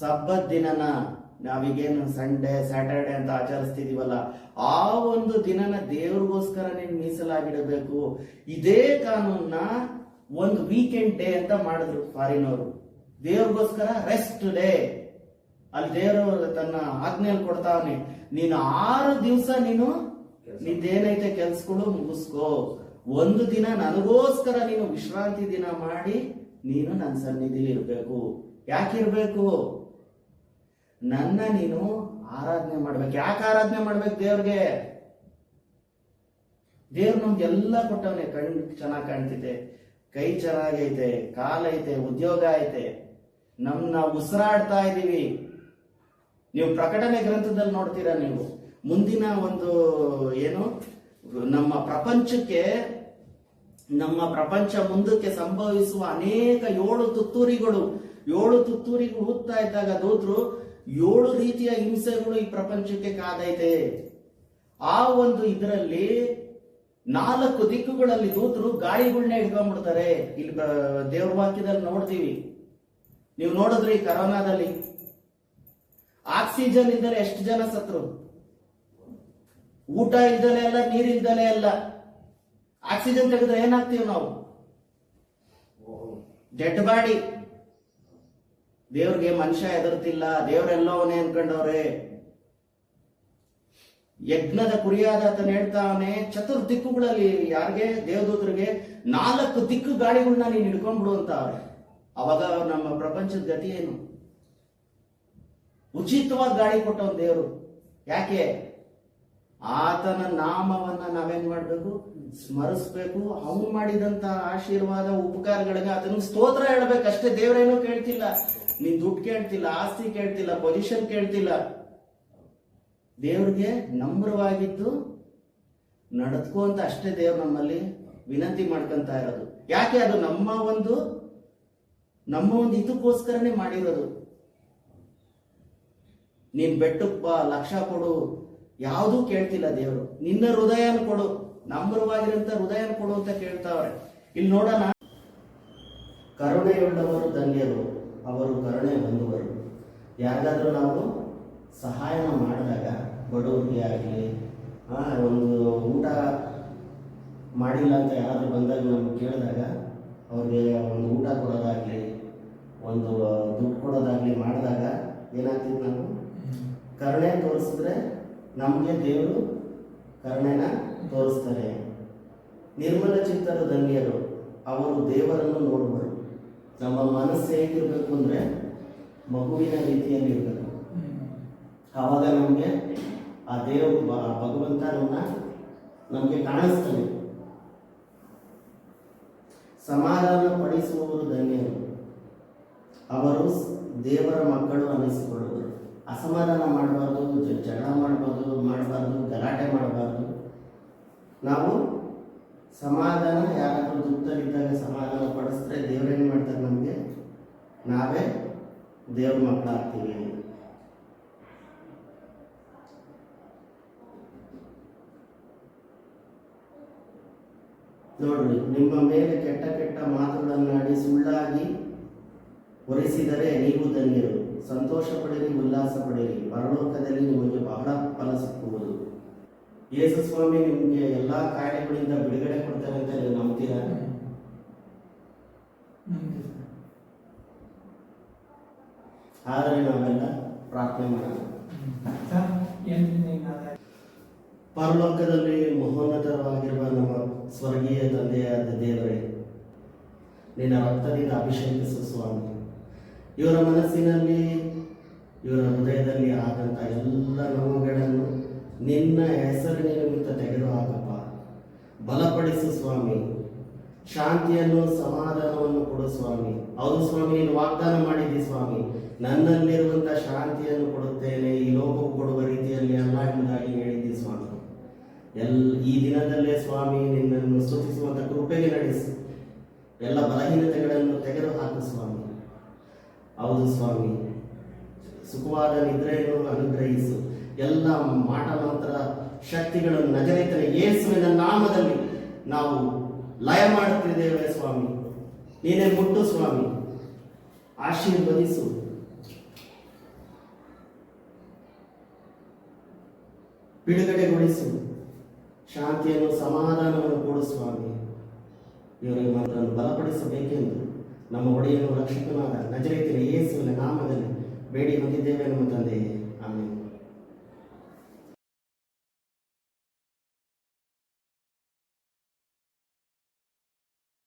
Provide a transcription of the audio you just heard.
ಸಬ್ಬತ್ ದಿನನ ನಾವೀಗೇನು Sunday Saturday ಅಂತ ಆಚರಿಸ್ತಿದೀವಲ್ಲ ಆ ಒಂದು ದಿನನ ದೇವ್ರಿಗೋಸ್ಕರ ನೀನು ಮೀಸಲಾಗಿಡಬೇಕು. ಇದೇ ಕಾನೂನ್ನ ಒಂದು ವೀಕೆಂಡ್ ಡೇ ಅಂತ ಮಾಡಿದ್ರು ಫಾರಿನ್ ಅವರು ದೇವ್ರಿಗೋಸ್ಕರ ರೆಸ್ಟ್ ಡೇ ಅಲ್ಲಿ ದೇವರು ತನ್ನ ಆಜ್ಞೆಯಲ್ಲಿ ಕೊಡ್ತಾವನೆ ನೀನು ಆರು ದಿವಸ ನೀನು ನಿಂದೇನೈತೆ ಕೆಲ್ಸಗಳು ಮುಗಿಸ್ಕೋ. ಒಂದು ದಿನ ನನಗೋಸ್ಕರ ನೀನು ವಿಶ್ರಾಂತಿ ದಿನ ಮಾಡಿ ನೀನು ನನ್ನ ಸನ್ನಿಧಿಲಿ ಇರ್ಬೇಕು. ಯಾಕಿರ್ಬೇಕು? ನನ್ನ ನೀನು ಆರಾಧನೆ ಮಾಡ್ಬೇಕು. ಯಾಕೆ ಆರಾಧನೆ ಮಾಡ್ಬೇಕು ದೇವ್ರಿಗೆ? ದೇವ್ರು ನಮ್ಗೆಲ್ಲ ಕೊಟ್ಟವನೆ. ಕಣ್ ಚೆನ್ನಾಗಿ ಕಾಣ್ತಿದೆ. ಕೈ ಚೆನ್ನಾಗೈತೆ ಕಾಲೈತೆ ಉದ್ಯೋಗ ಐತೆ. ನಮ್ಮನ್ನ ಉಸಿರಾಡ್ತಾ ಇದ್ದೀವಿ ನೀವು ಪ್ರಕಟಣೆ ಗ್ರಂಥದಲ್ಲಿ ನೋಡ್ತೀರಾ ನೀವು? ಮುಂದಿನ ಒಂದು ಏನು? ನಮ್ಮ ಪ್ರಪಂಚಕ್ಕೆ, ನಮ್ಮ ಪ್ರಪಂಚ ಮುಂದಕ್ಕೆ ಸಂಭವಿಸುವ ಅನೇಕ ಏಳು ತುತ್ತೂರಿಗಳು. ಏಳು ತುತ್ತೂರಿಗಳು ಊದ್ತಾ ಇದ್ದಾಗ ದೂತರು ಏಳು ರೀತಿಯ ಹಿಂಸೆಗಳು ಈ ಪ್ರಪಂಚಕ್ಕೆ ಕಾದೈತೆ. ಆ ಒಂದು ಇದರಲ್ಲಿ ನಾಲ್ಕು ದಿಕ್ಕುಗಳಲ್ಲಿ ದೂತರು ಗಾಳಿಗಳನ್ನ ಹಿಡ್ಕೊಂಡ್ಬಿಡ್ತಾರೆ. ಇಲ್ಲಿ ದೇವ್ರ ವಾಕ್ಯದಲ್ಲಿ ನೋಡ್ತೀವಿ. ನೀವು ನೋಡಿದ್ರಿ ಕರೋನಾದಲ್ಲಿ? ಆಕ್ಸಿಜನ್ ಇದ್ದರೆ ಎಷ್ಟು ಜನ ಸತ್ರು? ಊಟ ಇಲ್ದಲೆ ಅಲ್ಲ ನೀರಿಲ್ದಲೇ ಅಲ್ಲ. ಆಕ್ಸಿಜನ್ ತೆಗೆದ್ರೆ ಏನಾಗ್ತೀವಿ ನಾವು? Dead body. ದೇವ್ರಿಗೆ ಮನುಷ್ಯ ಎದುರ್ತಿಲ್ಲ ದೇವರೆಲ್ಲವನೇ ಅನ್ಕೊಂಡವ್ರೆ. ಯಜ್ಞದ ಕುರಿಯಾದ ಆತನ ಹೇಳ್ತಾವನೆ ಚತುರ್ ದಿಕ್ಕುಗಳಲ್ಲಿ ಯಾರಿಗೆ? ದೇವದೂತರಿಗೆ, ನಾಲ್ಕು ದಿಕ್ಕು ಗಾಳಿಗಳನ್ನ ನೀನು ಹಿಡ್ಕೊಂಡ್ಬಿಡು ಅಂತ ಅವ್ರೆ. ಅವಾಗ ನಮ್ಮ ಪ್ರಪಂಚದ ಗತಿ ಏನು? ಉಚಿತವಾಗಿ ಗಾಳಿ ಕೊಟ್ಟವ್ ದೇವರು. ಯಾಕೆ? ಆತನ ನಾಮವನ್ನ ನಾವೇನ್ ಮಾಡ್ಬೇಕು? ಸ್ಮರಿಸ್ಬೇಕು. ಅವನು ಮಾಡಿದಂತ ಆಶೀರ್ವಾದ, ಉಪಕಾರಗಳಿಗೆ ಆತನ ಸ್ತೋತ್ರ ಹೇಳ್ಬೇಕು. ಅಷ್ಟೇ ದೇವರೇನೋ ಕೇಳ್ತಿಲ್ಲ. ನೀನ್ ದುಡ್ಡು ಕೇಳ್ತಿಲ್ಲ, ಆಸ್ತಿ ಕೇಳ್ತಿಲ್ಲ ಪೊಸಿಷನ್ ಕೇಳ್ತಿಲ್ಲ. ದೇವ್ರಿಗೆ ನಮ್ರವಾಗಿದ್ದು ನಡೆದ್ಕೋ ಅಂತ ಅಷ್ಟೇ ದೇವ್ರು ನಮ್ಮಲ್ಲಿ ವಿನಂತಿ ಮಾಡ್ಕೊಂತ ಇರೋದು. ಯಾಕೆ ಅದು ನಮ್ಮ ಒಂದು ನಮ್ಮ ಒಂದು ಇದಕ್ಕೋಸ್ಕರನೇ ಮಾಡಿರೋದು. ನೀನ್ ಬೆಟ್ಟಕ್ಕೆ ಬಾ, ಲಕ್ಷ ಕೊಡು ಯಾವುದೂ ಕೇಳ್ತಿಲ್ಲ ದೇವರು. ನಿನ್ನ ಹೃದಯನ ಕೊಡು. ನಮ್ರವಾಗಿರಂತ ಹೃದಯನ ಕೊಡು ಅಂತ ಕೇಳ್ತಾವ್ರೆ. ಇಲ್ಲಿ ನೋಡೋಣ. ಕರುಣೆಯುಳ್ಳವರು ಧನ್ಯರು. ಅವರು ಕರುಣೆ ಹೊಂದುವರು. ಯಾರಿಗಾದ್ರೂ ನಾವು ಸಹಾಯ ಮಾಡಿದಾಗ ಬಡವರಿಗೆ ಆಗಲಿ ಒಂದು ಊಟ ಮಾಡಿಲ್ಲ ಅಂತ ಯಾರಾದರೂ ಬಂದಾಗ ನಮ್ಗೆ ಕೇಳಿದಾಗ ಅವ್ರಿಗೆ ಒಂದು ಊಟ ಕೊಡೋದಾಗಲಿ ಒಂದು ದುಡ್ಡು ಕೊಡೋದಾಗಲಿ ಮಾಡಿದಾಗ ಏನಾಗ್ತಿತ್ತು ನಾವು ಕರುಣೆ ತೋರಿಸಿದ್ರೆ ನಮಗೆ ದೇವರು ಕರುಣೆನ ತೋರಿಸ್ತಾರೆ. ನಿರ್ಮಲ ಚಿತ್ತರು ಧನ್ಯರು, ಅವರು ದೇವರನ್ನು ನೋಡುವರು. ನಮ್ಮ ಮನಸ್ಸು ಹೇಗಿರ್ಬೇಕು ಅಂದ್ರೆ ಮಗುವಿನ ರೀತಿಯಲ್ಲಿ ಇರಬೇಕು. ಆವಾಗ ನಮಗೆ ಆ ದೇವರು ಭಗವಂತ ನಮ್ಮ ನಮಗೆ ಕಾಣಿಸ್ತಾನೆ. ಸಮಾಧಾನ ಪಡಿಸುವವರು ಧನ್ಯರು. ಅವರು ದೇವರ ಮಕ್ಕಳು ಅನಿಸಿಕೊಳ್ಳುವರು ಅಸಮಾಧಾನ ಮಾಡಬಾರ್ದು ಜಗಳ ಮಾಡಬಾರ್ದು ಮಾಡಬಾರ್ದು, ಗಲಾಟೆ ಮಾಡಬಾರ್ದು. ನಾವು ಸಮಾಧಾನ ಯಾರಾದರೂ ದುಃಖದಲ್ಲಿದ್ದಾಗ ಸಮಾಧಾನ ಪಡಿಸಿದ್ರೆ ದೇವರೇನು ಮಾಡ್ತಾರೆ ನಮಗೆ? ನಾವೇ ದೇವ್ರ ಮಕ್ಕಳಾಗ್ತೀವಿ. ನೋಡ್ರಿ, ನಿಮ್ಮ ಮೇಲೆ ಕೆಟ್ಟ ಕೆಟ್ಟ ಮಾತುಗಳನ್ನಾಡಿ ಸುಳ್ಳಾಗಿ ಹೊರಿಸಿದರೆ ನೀವು ಧನ್ಯರು. ಸಂತೋಷ ಪಡಿರಿ ಉಲ್ಲಾಸ ಪಡಿರಿ. ಪರಲೋಕದಲ್ಲಿ ನಿಮಗೆ ಬಹಳ ಫಲ ಸಿಕ್ಕುವುದು. ಯೇಸು ಸ್ವಾಮಿ ನಿಮಗೆ ಎಲ್ಲಾ ಕಾಯಿಲೆಗಳಿಂದ ಬಿಡುಗಡೆ ಕೊಡ್ತಾರೆ ಅಂತ ನೀವು ನಂಬ್ತೀರಾ? ಆದರೆ ನಾವೆಲ್ಲ ಪ್ರಾರ್ಥನೆ ಮಾಡೋಣ. ಪರಲೋಕದಲ್ಲಿ ಮಹೋನ್ನತವಾಗಿರುವ ನಮ್ಮ ಸ್ವರ್ಗೀಯ ತಂದೆಯಾದ ದೇವರೇ ನಿನ್ನ ರಕ್ತದಿಂದ ಅಭಿಷೇಕಿಸು ಸ್ವಾಮಿ. ಇವರ ಮನಸ್ಸಿನಲ್ಲಿ, ಇವರ ಹೃದಯದಲ್ಲಿ ಆದಂಥ ಎಲ್ಲ ನೋವುಗಳನ್ನು ನಿನ್ನ ಹೆಸರಿನ ನಿಮಿತ್ತ ತೆಗೆದುಹಾಕಪ್ಪ. ಬಲಪಡಿಸು ಸ್ವಾಮಿ. ಶಾಂತಿಯನ್ನು ಸಮಾಧಾನವನ್ನು ಕೊಡು ಸ್ವಾಮಿ. ಹೌದು ಸ್ವಾಮಿ, ನೀನು ವಾಗ್ದಾನ ಮಾಡಿದ್ದಿ ಸ್ವಾಮಿ. ನನ್ನಲ್ಲಿರುವಂಥ ಶಾಂತಿಯನ್ನು ಕೊಡುತ್ತೇನೆ. ಈ ಲೋಕವು ಕೊಡುವ ರೀತಿಯಲ್ಲಿ ಅಲ್ಲ ಎಂಬುದಾಗಿ ಹೇಳಿದ್ದಿ ಸ್ವಾಮಿ. ಎಲ್, ಈ ದಿನದಲ್ಲೇ ಸ್ವಾಮಿ, ನಿನ್ನನ್ನು ಸೂಚಿಸುವಂಥ ಕೃಪೆಗೆ ನಡೆಸಿ. ಎಲ್ಲ ಬಲಹೀನತೆಗಳನ್ನು ತೆಗೆದು ಹಾಕು ಸ್ವಾಮಿ. ಹೌದು ಸ್ವಾಮಿ. ಸುಖವಾದ ನಿದ್ರೆಯನ್ನು ಅನುಗ್ರಹಿಸು ಎಲ್ಲ ಮಾಟ ಮಂತ್ರ ಶಕ್ತಿಗಳು ನಜರಿತನ ಯೇಸುವಿನ ನಾಮದಲ್ಲಿ ನಾವು ಲಯ ಮಾಡುತ್ತಿದ್ದೇವೆ ಸ್ವಾಮಿ. ನೀನೇ ಮುಟ್ಟು ಸ್ವಾಮಿ. ಆಶೀರ್ವದಿಸು. ಬಿಡುಗಡೆಗೊಳಿಸು. ಶಾಂತಿಯನ್ನು ಸಮಾಧಾನವನ್ನು ಕೊಡು ಸ್ವಾಮಿ. ಇವರಿಗೆ ಮಾತ್ರ ಬಲಪಡಿಸಬೇಕೆಂದು. ನಮ್ಮ ಒಡೆಯನು ರಕ್ಷಕನಾದ ನಜರೇತಿನ ಯೇಸುವಿನ ನಾಮದಲ್ಲಿ ಬೇಡಿ ಹೊಂದಿದ್ದೇವೆ ನಮ್ಮ ತಂದೆಯೇ ಆಮೇಲೆ